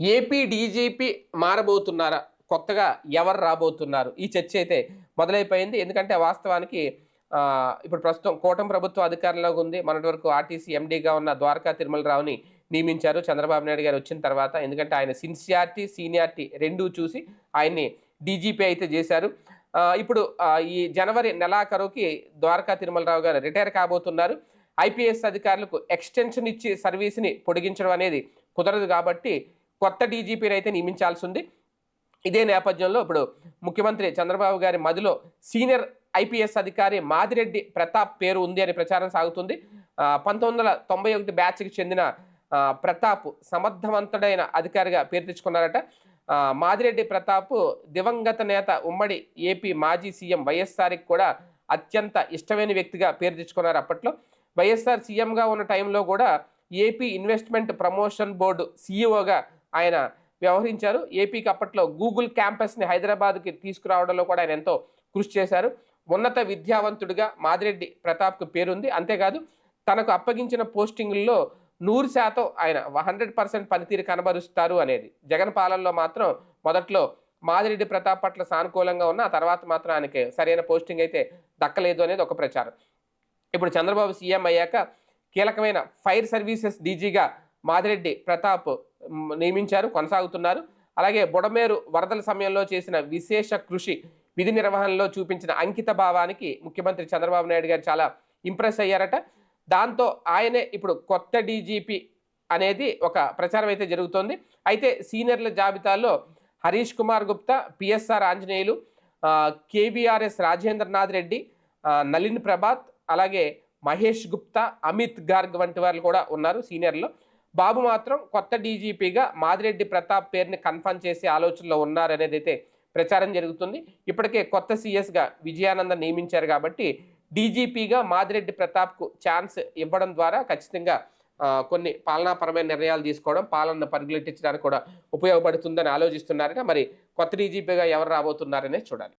AP DGP మారబోతున్నారా? కొత్తగా ఎవరు రాబోతున్నారు? ఈ చర్చ అయితే మొదలైపోయింది. ఎందుకంటే వాస్తవానికి ఇప్పుడు ప్రస్తుతం కూటమి ప్రభుత్వం అధికారంలో ఉంది. మొన్నటి వరకు ఆర్టీసీ ఎండీగా ఉన్న ద్వారకా తిరుమలరావుని నియమించారు చంద్రబాబు నాయుడు గారు వచ్చిన తర్వాత. ఎందుకంటే ఆయన సిన్సియారిటీ సీనియారిటీ రెండూ చూసి ఆయన్ని డీజీపీ అయితే చేశారు. ఇప్పుడు ఈ జనవరి నెలాఖరుకి ద్వారకా తిరుమలరావు గారు రిటైర్ కాబోతున్నారు. ఐపీఎస్ అధికారులకు ఎక్స్టెన్షన్ ఇచ్చి సర్వీస్ని పొడిగించడం అనేది కుదరదు కాబట్టి కొత్త డీజీపీని అయితే నియమించాల్సి ఉంది ఇదే నేపథ్యంలో ఇప్పుడు ముఖ్యమంత్రి చంద్రబాబు గారి మదిలో సీనియర్ ఐపీఎస్ అధికారి మాదిరెడ్డి ప్రతాప్ పేరు ఉంది అని ప్రచారం సాగుతుంది. పంతొమ్మిది వందల తొంభై ఒకటి బ్యాచ్కి చెందిన ప్రతాప్ సమర్థవంతుడైన అధికారిగా పేరు తెచ్చుకున్నారట. మాదిరెడ్డి ప్రతాప్ దివంగత నేత ఉమ్మడి ఏపీ మాజీ సీఎం వైఎస్ఆర్కి కూడా అత్యంత ఇష్టమైన వ్యక్తిగా పేరు తెచ్చుకున్నారు అప్పట్లో. వైఎస్ఆర్ సీఎంగా ఉన్న టైంలో కూడా ఏపీ ఇన్వెస్ట్మెంట్ ప్రమోషన్ బోర్డు సీఈఓగా ఆయన వ్యవహరించారు. ఏపీకి అప్పట్లో గూగుల్ క్యాంపస్ని హైదరాబాద్కి తీసుకురావడంలో కూడా ఆయన ఎంతో కృషి చేశారు. ఉన్నత విద్యావంతుడిగా మాదిరెడ్డి ప్రతాప్కు పేరుంది. అంతేకాదు తనకు అప్పగించిన పోస్టింగుల్లో నూరు శాతం ఆయన హండ్రెడ్ పర్సెంట్ పనితీరు కనబరుస్తారు అనేది. జగన్ పాలనలో మాత్రం మొదట్లో మాదిరెడ్డి ప్రతాప్ పట్ల సానుకూలంగా ఉన్న ఆ తర్వాత మాత్రం ఆయనకి సరైన పోస్టింగ్ అయితే దక్కలేదు అనేది ఒక ప్రచారం. ఇప్పుడు చంద్రబాబు సీఎం అయ్యాక కీలకమైన ఫైర్ సర్వీసెస్ డీజీగా మాదిరెడ్డి ప్రతాప్ నియమించారు కొనసాగుతున్నారు. అలాగే బుడమేరు వరదల సమయంలో చేసిన విశేష కృషి విధి నిర్వహణలో చూపించిన అంకిత భావానికి ముఖ్యమంత్రి చంద్రబాబు నాయుడు గారు చాలా ఇంప్రెస్ అయ్యారట. దాంతో ఆయనే ఇప్పుడు కొత్త డీజీపీ అనేది ఒక ప్రచారం అయితే జరుగుతోంది. అయితే సీనియర్ల జాబితాలో హరీష్ కుమార్ గుప్తా పిఎస్ఆర్ ఆంజనేయులు కేవీఆర్ఎస్ రాజేంద్రనాథ్ రెడ్డి నలిన్ ప్రభాత్ అలాగే మహేష్ గుప్తా అమిత్ గార్గ్ వంటి వాళ్ళు కూడా ఉన్నారు సీనియర్లో. బాబు మాత్రం కొత్త డీజీపీగా మాదిరెడ్డి ప్రతాప్ పేరుని కన్ఫర్మ్ చేసే ఆలోచనలో ఉన్నారనేది అయితే ప్రచారం జరుగుతుంది. ఇప్పటికే కొత్త సీఎస్గా విజయానంద నియమించారు కాబట్టి డీజీపీగా మాదిరెడ్డి ప్రతాప్కు ఛాన్స్ ఇవ్వడం ద్వారా ఖచ్చితంగా కొన్ని పాలనాపరమైన నిర్ణయాలు తీసుకోవడం పాలనను పరిగెట్టించడానికి కూడా ఉపయోగపడుతుందని ఆలోచిస్తున్నారట. మరి కొత్త డీజీపీగా ఎవరు రాబోతున్నారనే చూడాలి.